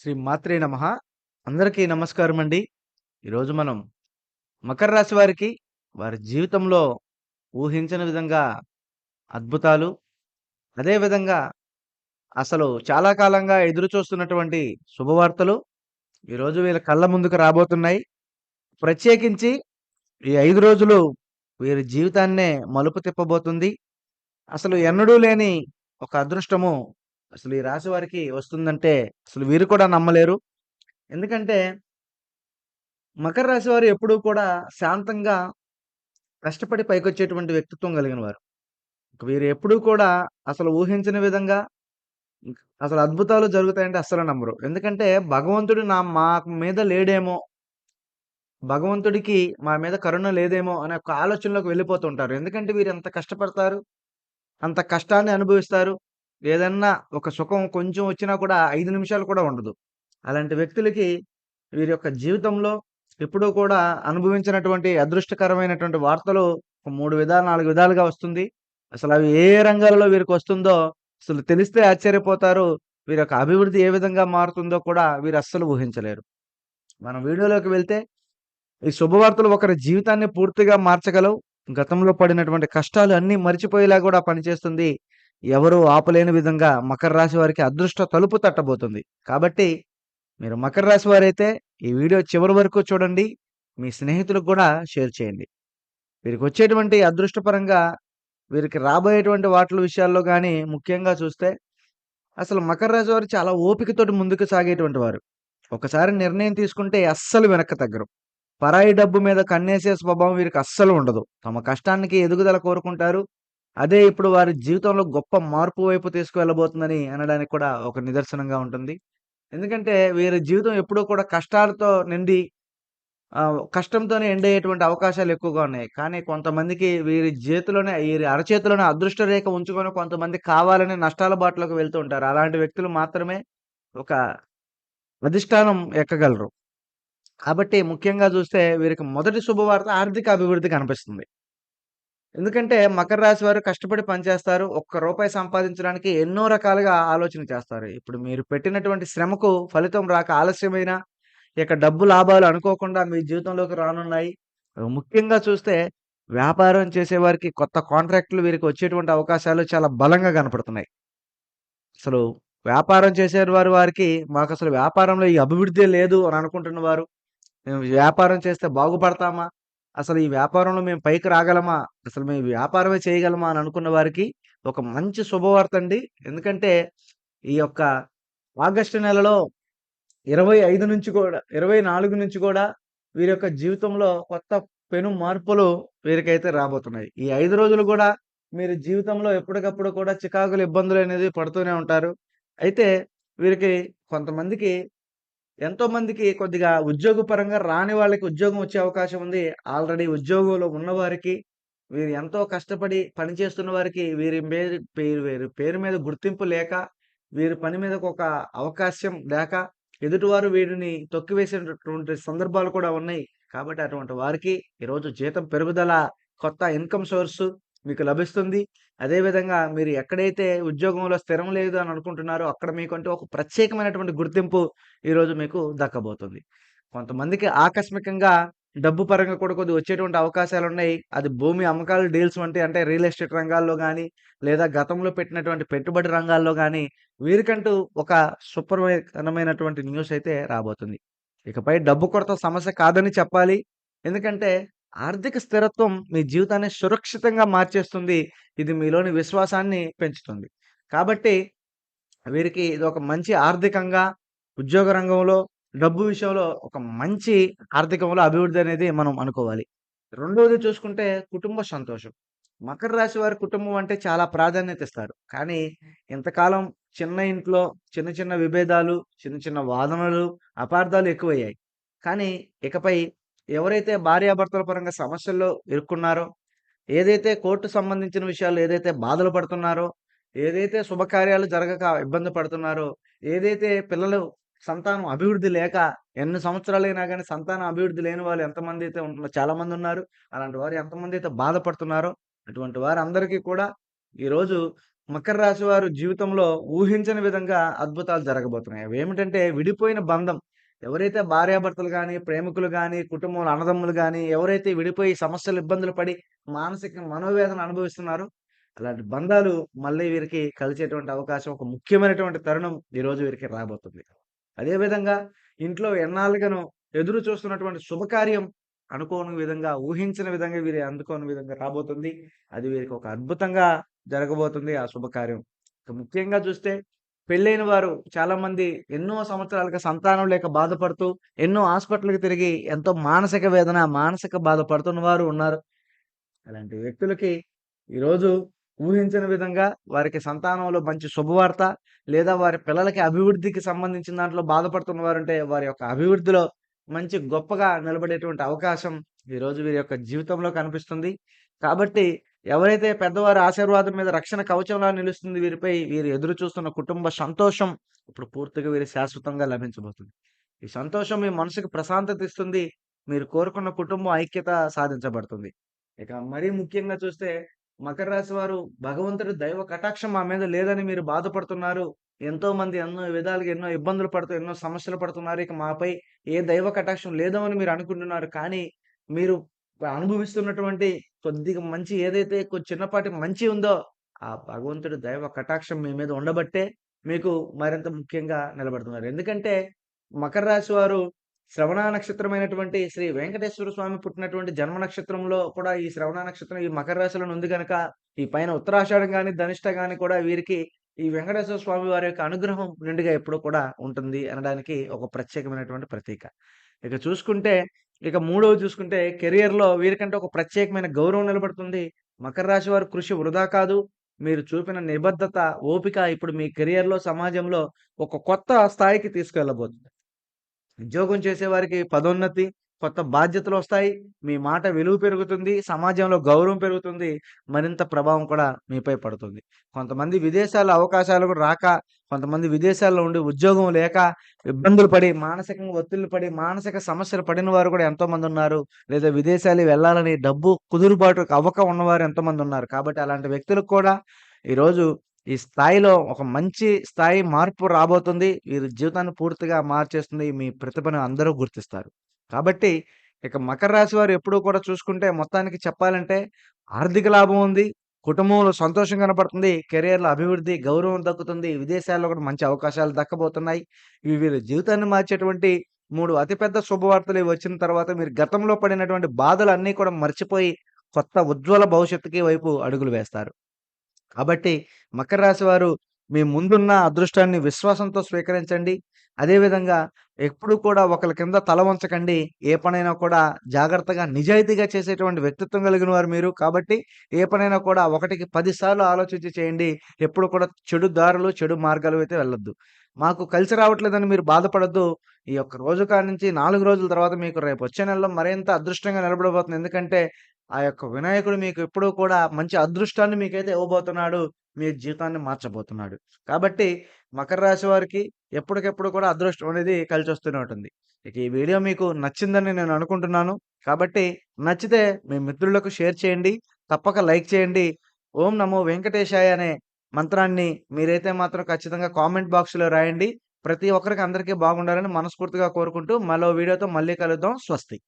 శ్రీ మాత్రే నమ. అందరికీ నమస్కారం అండి ఈరోజు మనం మకర రాశి వారికి వారి జీవితంలో ఊహించని విధంగా అద్భుతాలు అదే విధంగా అసలు చాలా కాలంగా ఎదురు చూస్తున్నటువంటి శుభవార్తలు ఈరోజు వీళ్ళ కళ్ళ ముందుకు రాబోతున్నాయి. ప్రత్యేకించి ఈ ఐదు రోజులు వీరి జీవితాన్నే మలుపు తిప్పబోతుంది. అసలు ఎన్నడూ లేని ఒక అదృష్టము అసలు ఈ రాశి వారికి వస్తుందంటే అసలు వీరు కూడా నమ్మలేరు ఎందుకంటే మకర రాశి వారు ఎప్పుడూ కూడా శాంతంగా కష్టపడి పైకొచ్చేటువంటి వ్యక్తిత్వం కలిగిన వారు వీరు ఎప్పుడూ కూడా అసలు ఊహించిన విధంగా అసలు అద్భుతాలు జరుగుతాయంటే అస్సలు నమ్మరు. ఎందుకంటే భగవంతుడు నా మా మీద లేడేమో భగవంతుడికి మా మీద కరుణ లేదేమో అనే ఒక ఆలోచనలోకి వెళ్ళిపోతుంటారు. ఎందుకంటే వీరు ఎంత కష్టపడతారు. అంత కష్టాన్ని అనుభవిస్తారు. ఏదన్నా ఒక సుఖం కొంచెం వచ్చినా కూడా ఐదు నిమిషాలు కూడా ఉండదు. అలాంటి వ్యక్తులకి వీరి యొక్క జీవితంలో ఎప్పుడూ కూడా అనుభవించినటువంటి అదృష్టకరమైనటువంటి వార్తలు ఒక 3 విధాలు, నాలుగు విధాలుగా వస్తుంది. అసలు అవి ఏ రంగాలలో వీరికి వస్తుందో అసలు తెలిస్తే ఆశ్చర్యపోతారు. వీరి యొక్క అభివృద్ధి ఏ విధంగా మారుతుందో కూడా వీరు అస్సలు ఊహించలేరు. మనం వీడియోలోకి వెళ్తే ఈ శుభవార్తలు ఒకరి జీవితాన్ని పూర్తిగా మార్చగలవు. గతంలో పడినటువంటి కష్టాలు అన్నీ మరిచిపోయేలా కూడా పనిచేస్తుంది. ఎవరు ఆపలేని విధంగా మకర రాశి వారికి అదృష్ట తలుపు తట్టబోతుంది. కాబట్టి మీరు మకర రాశి వారైతే ఈ వీడియో చివరి వరకు చూడండి. మీ స్నేహితులకు కూడా షేర్ చేయండి. వీరికి వచ్చేటువంటి అదృష్టపరంగా వీరికి రాబోయేటువంటి వాటల విషయాల్లో కానీ ముఖ్యంగా చూస్తే అసలు మకర రాశి వారు చాలా ఓపికతోటి ముందుకు సాగేటువంటి వారు. ఒకసారి నిర్ణయం తీసుకుంటే అస్సలు వెనక్కి తగ్గరు. పరాయి డబ్బు మీద కన్నేసే స్వభావం వీరికి అస్సలు ఉండదు. తమ కష్టానికి ఎదుగుదల కోరుకుంటారు. అదే ఇప్పుడు వారి జీవితంలో గొప్ప మార్పు వైపు తీసుకువెళ్ళబోతుందని అనడానికి కూడా ఒక నిదర్శనంగా ఉంటుంది. ఎందుకంటే వీరి జీవితం ఎప్పుడూ కూడా కష్టాలతో నిండి కష్టంతోనే ఎండ్ అయ్యేటువంటి అవకాశాలు ఎక్కువగా ఉన్నాయి. కానీ కొంతమందికి వీరి చేతిలోనే వీరి అరచేతిలోనే అదృష్ట రేఖ ఉంచుకొని కొంతమంది కావాలని నష్టాల బాటలోకి వెళ్తూ ఉంటారు. అలాంటి వ్యక్తులు మాత్రమే ఒక అధిష్టానం ఎక్కగలరు. కాబట్టి ముఖ్యంగా చూస్తే వీరికి మొదటి శుభవార్త ఆర్థిక అభివృద్ధి కనిపిస్తుంది. ఎందుకంటే మకర రాశి వారు కష్టపడి పనిచేస్తారు. ఒక్క రూపాయి సంపాదించడానికి ఎన్నో రకాలుగా ఆలోచన చేస్తారు. ఇప్పుడు మీరు పెట్టినటువంటి శ్రమకు ఫలితం రాక ఆలస్యమైనా ఇక డబ్బు లాభాలు అనుకోకుండా మీ జీవితంలోకి రానున్నాయి. ముఖ్యంగా చూస్తే వ్యాపారం చేసేవారికి కొత్త కాంట్రాక్ట్‌లు వీరికి వచ్చేటువంటి అవకాశాలు చాలా బలంగా కనపడుతున్నాయి. అసలు వ్యాపారం చేసేవారు వారికి మాకసలు వ్యాపారంలో ఈ అభివృద్ధే లేదు అని అనుకుంటున్న వారు, మేము వ్యాపారం చేస్తే బాగుపడతామా? అసలు ఈ వ్యాపారంలో మేము పైకి రాగలమా? అసలు మేము వ్యాపారమే చేయగలమా? అని అనుకున్న వారికి ఒక మంచి శుభవార్త అండి. ఎందుకంటే ఈ యొక్క ఆగస్టు నెలలో 25 నుంచి కూడా 24 నుంచి కూడా వీరి యొక్క జీవితంలో కొత్త పెను మార్పులు వీరికైతే రాబోతున్నాయి. ఈ ఐదు రోజులు కూడా మీరు జీవితంలో ఎప్పటికప్పుడు కూడా చికాకులు, ఇబ్బందులు అనేది పడుతూనే ఉంటారు. అయితే వీరికి కొంతమందికి ఎంతోమందికి కొద్దిగా ఉద్యోగపరంగా రాని వాళ్ళకి ఉద్యోగం వచ్చే అవకాశం ఉంది. ఆల్రెడీ ఉద్యోగంలో ఉన్నవారికి వీరు ఎంతో కష్టపడి పని చేస్తున్న వారికి వీరి మీద పేరు వీరి పేరు మీద గుర్తింపు లేక, వీరి పని మీదకు ఒక అవకాశం లేక, ఎదుటివారు వీరిని తొక్కివేసేటటువంటి సందర్భాలు కూడా ఉన్నాయి. కాబట్టి అటువంటి వారికి ఈరోజు జీతం పెరుగుదల, కొత్త ఇన్‌కమ్ సోర్సు మీకు లభిస్తుంది. అదేవిధంగా మీరు ఎక్కడైతే ఉద్యోగంలో స్థిరం లేదు అని అనుకుంటున్నారో అక్కడ మీకంటూ ఒక ప్రత్యేకమైనటువంటి గుర్తింపు ఈరోజు మీకు దక్కబోతుంది. కొంతమందికి ఆకస్మికంగా డబ్బు పరంగా కూడా కొద్ది వచ్చేటువంటి అవకాశాలున్నాయి. అది భూమి అమ్మకాలు డీల్స్ వంటి అంటే రియల్ ఎస్టేట్ రంగాల్లో కానీ లేదా గతంలో పెట్టినటువంటి పెట్టుబడి రంగాల్లో కానీ వీరికంటూ ఒక సుప్రమైనటువంటి న్యూస్ అయితే రాబోతుంది. ఇకపై డబ్బు కొరత సమస్య కాదని చెప్పాలి. ఎందుకంటే ఆర్థిక స్థిరత్వం మీ జీవితాన్ని సురక్షితంగా మార్చేస్తుంది. ఇది మీలోని విశ్వాసాన్ని పెంచుతుంది. కాబట్టి వీరికి ఇది ఒక మంచి ఆర్థికంగా, ఉద్యోగ రంగంలో, డబ్బు విషయంలో ఒక మంచి ఆర్థికంలో అభివృద్ధి అనేది మనం అనుకోవాలి. రెండోది చూసుకుంటే కుటుంబ సంతోషం. మకర రాశి వారి కుటుంబం అంటే చాలా ప్రాధాన్యత ఇస్తారు. కానీ ఇంతకాలం చిన్న ఇంట్లో చిన్న చిన్న విభేదాలు, చిన్న చిన్న వాదనలు, అపార్థాలు ఎక్కువయ్యాయి. కానీ ఇకపై ఎవరైతే భార్యాభర్తల పరంగా సమస్యల్లో ఇరుక్కున్నారో, ఏదైతే కోర్టు సంబంధించిన విషయాలు ఏదైతే బాధలు పడుతున్నారో, ఏదైతే శుభకార్యాలు జరగక ఇబ్బంది పడుతున్నారో, ఏదైతే పిల్లలు సంతానం అభివృద్ధి లేక ఎన్ని సంవత్సరాలైనా కానీ సంతానం అభివృద్ధి లేని వాళ్ళు ఎంతమంది అయితే ఉంటున్నారో చాలామంది ఉన్నారు అలాంటి వారు ఎంతమంది అయితే బాధపడుతున్నారో, అటువంటి వారందరికీ కూడా ఈరోజు మకర రాశి వారు జీవితంలో ఊహించని విధంగా అద్భుతాలు జరగబోతున్నాయి. అవి ఏమిటంటే విడిపోయిన బంధం. ఎవరైతే భార్యాభర్తలు కానీ ప్రేమికులు కానీ కుటుంబంలో అన్నదమ్ములు కానీ ఎవరైతే విడిపోయి సమస్యలు, ఇబ్బందులు పడి మానసిక మనోవేదన అనుభవిస్తున్నారో, అలాంటి బంధాలు మళ్ళీ వీరికి కలిసేటువంటి అవకాశం ఒక ముఖ్యమైనటువంటి తరుణం ఈరోజు వీరికి రాబోతుంది. అదే విధంగా ఇంట్లో ఎన్నాళ్ళుగాను ఎదురు చూస్తున్నటువంటి శుభకార్యం అనుకోని విధంగా, ఊహించిన విధంగా వీరి అందుకోని విధంగా రాబోతుంది. అది వీరికి ఒక అద్భుతంగా జరగబోతుంది ఆ శుభకార్యం. ముఖ్యంగా చూస్తే పెళ్ళైన వారు చాలామంది ఎన్నో సంవత్సరాలుగా సంతానం లేక బాధపడుతూ, ఎన్నో హాస్పిటల్‌కి తిరిగి ఎంతో మానసిక వేదన, మానసిక బాధ పడుతున్న వారు ఉన్నారు. అలాంటి వ్యక్తులకి ఈరోజు ఊహించిన విధంగా వారికి సంతానంలో మంచి శుభవార్త, లేదా వారి పిల్లలకి అభివృద్ధికి సంబంధించిన దాంట్లో బాధపడుతున్న వారు అంటే వారి యొక్క అభివృద్ధిలో మంచి గొప్పగా నిలబడేటువంటి అవకాశం ఈరోజు వీరి యొక్క జీవితంలో కనిపిస్తుంది. కాబట్టి ఎవరైతే పెద్దవారి ఆశీర్వాదం మీద రక్షణ కవచంలా నిలుస్తుంది వీరిపై, వీరు ఎదురు చూస్తున్న కుటుంబ సంతోషం ఇప్పుడు పూర్తిగా వీరి శాశ్వతంగా లభించబోతుంది. ఈ సంతోషం మీ మనసుకు ప్రశాంతత ఇస్తుంది. మీరు కోరుకున్న కుటుంబం ఐక్యత సాధించబడుతుంది. ఇక మరీ ముఖ్యంగా చూస్తే మకర రాశి వారు భగవంతుడి దైవ కటాక్షం మా మీద లేదని మీరు బాధపడుతున్నారు. ఎంతోమంది ఎన్నో విధాలుగా ఎన్నో ఇబ్బందులు పడుతూ, ఎన్నో సమస్యలు పడుతున్నారు. ఇక మాపై ఏ దైవ కటాక్షం లేదని మీరు అనుకుంటున్నారు. కానీ మీరు అనుభవిస్తున్నటువంటి కొద్దిగా మంచి ఏదైతే కొ చిన్నపాటి మంచి ఉందో, ఆ భగవంతుడి దైవ కటాక్షం మీ మీద ఉండబట్టే మీకు మరింత ముఖ్యంగా నిలబడుతున్నారు. ఎందుకంటే మకర రాశి వారు శ్రవణ నక్షత్రమైనటువంటి శ్రీ వెంకటేశ్వర స్వామి పుట్టినటువంటి జన్మ నక్షత్రంలో కూడా ఈ శ్రవణ నక్షత్రం ఈ మకర రాశిలో ఉంది కనుక ఈ పైన ఉత్తరాషాఢం కానీ ధనిష్ట కానీ కూడా వీరికి ఈ వెంకటేశ్వర స్వామి వారి యొక్క అనుగ్రహం నిండుగా ఎప్పుడూ కూడా ఉంటుంది అనడానికి ఒక ప్రత్యేకమైనటువంటి ప్రతీక. ఇక చూసుకుంటే ఇక మూడవది చూసుకుంటే కెరియర్‌లో వీరికంటే ఒక ప్రత్యేకమైన గౌరవం నిలబడుతుంది. మకర రాశి వారి కృషి వృధా కాదు. మీరు చూపిన నిబద్ధత, ఓపిక ఇప్పుడు మీ కెరియర్‌లో, సమాజంలో ఒక కొత్త స్థాయికి తీసుకెళ్ళబోతుంది. ఉద్యోగం చేసేవారికి పదోన్నతి, కొత్త బాధ్యతలు వస్తాయి మీ మాట విలువ పెరుగుతుంది. సమాజంలో గౌరవం పెరుగుతుంది. మరింత ప్రభావం కూడా మీపై పడుతుంది. కొంతమంది విదేశాల్లో అవకాశాలు కూడా రాక, కొంతమంది విదేశాల్లో ఉండి ఉద్యోగం లేక ఇబ్బందులు పడి, మానసికంగా ఒత్తిళ్ళు పడి, మానసిక సమస్యలు పడిన వారు కూడా ఎంతోమంది ఉన్నారు లేదా విదేశాలు వెళ్ళాలని డబ్బు కుదురుబాటు అవ్వక ఉన్నవారు ఎంతోమంది ఉన్నారు కాబట్టి అలాంటి వ్యక్తులకు కూడా ఈరోజు ఈ స్థాయిలో ఒక మంచి స్థాయి మార్పు రాబోతుంది. వీరి జీవితాన్ని పూర్తిగా మార్చేస్తుంది. మీ ప్రతిభను అందరూ గుర్తిస్తారు. కాబట్టి ఇక మకర రాశి వారు ఎప్పుడూ కూడా చూసుకుంటే మొత్తానికి చెప్పాలంటే ఆర్థిక లాభం ఉంది. కుటుంబంలో సంతోషం కనపడుతుంది. కెరియర్‌లో అభివృద్ధి, గౌరవం దక్కుతుంది. విదేశాల్లో కూడా మంచి అవకాశాలు దక్కబోతున్నాయి. ఇవి వీళ్ళ జీవితాన్ని మార్చేటువంటి మూడు అతిపెద్ద శుభవార్తలు ఇవి వచ్చిన తర్వాత మీరు గతంలో పడినటువంటి బాధలు అన్నీ కూడా మర్చిపోయి కొత్త ఉజ్వల భవిష్యత్తుకి వైపు అడుగులు వేస్తారు. కాబట్టి మకర రాశి వారు మీ ముందున్న అదృష్టాన్ని విశ్వాసంతో స్వీకరించండి. అదేవిధంగా ఎప్పుడు కూడా ఒకరి కింద తల వంచకండి. ఏ పనైనా కూడా జాగ్రత్తగా, నిజాయితీగా చేసేటువంటి వ్యక్తిత్వం కలిగిన వారు మీరు. కాబట్టి ఏ పనైనా కూడా ఒకటికి పదిసార్లు ఆలోచించి చేయండి. ఎప్పుడు కూడా చెడు దారులు, చెడు మార్గాలు అయితే వెళ్ళొద్దు. మాకు కలిసి రావట్లేదని మీరు బాధపడద్దు ఈ యొక్క రోజు కాడ్నుంచి 4 రోజుల తర్వాత మీకు రేపు వచ్చే నెలలో మరింత అదృష్టంగా నిలబడబోతుంది. ఎందుకంటే ఆ యొక్క వినాయకుడు మీకు ఎప్పుడూ కూడా మంచి అదృష్టాన్ని మీకైతే ఇవ్వబోతున్నాడు. మీ జీవితాన్ని మార్చబోతున్నాడు. కాబట్టి మకర రాశి వారికి ఎప్పటికెప్పుడు కూడా అదృష్టం అనేది కలిసి వస్తూనే ఉంటుంది. ఇక ఈ వీడియో మీకు నచ్చిందని నేను అనుకుంటున్నాను. కాబట్టి నచ్చితే మీ మిత్రులకు షేర్ చేయండి. తప్పక లైక్ చేయండి. ఓం నమో వెంకటేశాయ అనే మంత్రాన్ని మీరైతే మాత్రం ఖచ్చితంగా కామెంట్ బాక్స్‌లో రాయండి. ప్రతి ఒక్కరికి అందరికీ బాగుండాలని మనస్ఫూర్తిగా కోరుకుంటూ మరో వీడియోతో మళ్ళీ కలుద్దాం. స్వస్తి.